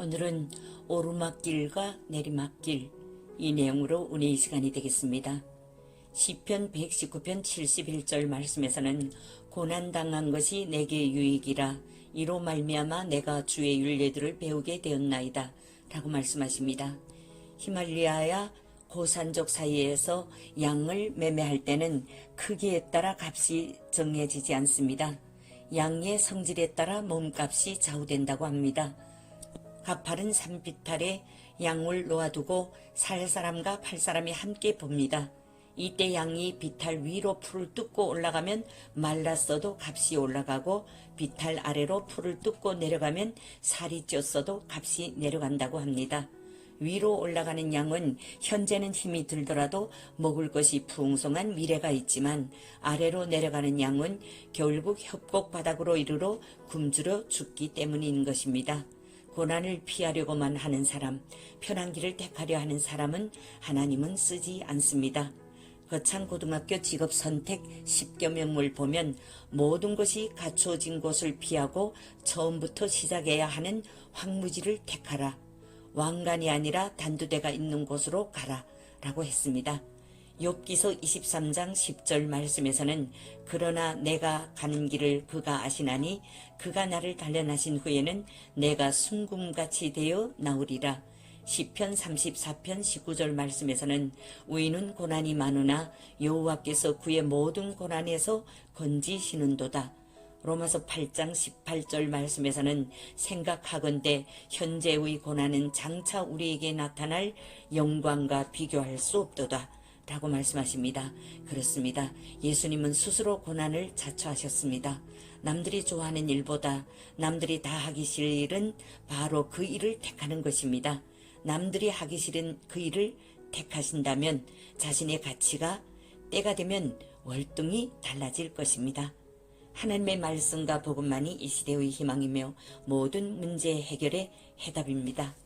오늘은 오르막길과 내리막길 이 내용으로 은혜의 시간이 되겠습니다. 시편 119편 71절 말씀에서는 고난 당한 것이 내게 유익이라 이로 말미암아 내가 주의 윤례들을 배우게 되었나이다 라고 말씀하십니다. 히말리아야 고산족 사이에서 양을 매매할 때는 크기에 따라 값이 정해지지 않습니다. 양의 성질에 따라 몸값이 좌우된다고 합니다. 가파른 산비탈에 양을 놓아두고 살 사람과 팔 사람이 함께 봅니다. 이때 양이 비탈 위로 풀을 뜯고 올라가면 말랐어도 값이 올라가고 비탈 아래로 풀을 뜯고 내려가면 살이 쪘어도 값이 내려간다고 합니다. 위로 올라가는 양은 현재는 힘이 들더라도 먹을 것이 풍성한 미래가 있지만 아래로 내려가는 양은 결국 협곡 바닥으로 이르러 굶주려 죽기 때문인 것입니다. 고난을 피하려고만 하는 사람, 편한 길을 택하려 하는 사람은 하나님은 쓰지 않습니다. 거창고등학교 직업 선택 10개 명물 보면 모든 것이 갖추어진 곳을 피하고 처음부터 시작해야 하는 황무지를 택하라. 왕관이 아니라 단두대가 있는 곳으로 가라. 라고 했습니다. 욥기서 23장 10절 말씀에서는 그러나 내가 가는 길을 그가 아시나니 그가 나를 단련하신 후에는 내가 순금같이 되어 나오리라. 시편 34편 19절 말씀에서는 우리는 고난이 많으나 여호와께서 그의 모든 고난에서 건지시는도다. 로마서 8장 18절 말씀에서는 생각하건대 현재의 고난은 장차 우리에게 나타날 영광과 비교할 수 없도다. 라고 말씀하십니다. 그렇습니다. 예수님은 스스로 고난을 자처하셨습니다. 남들이 좋아하는 일보다 남들이 다 하기 싫은 바로 그 일을 택하는 것입니다. 남들이 하기 싫은 그 일을 택하신다면 자신의 가치가 때가 되면 월등히 달라질 것입니다. 하나님의 말씀과 복음만이 이 시대의 희망이며 모든 문제 해결의 해답입니다.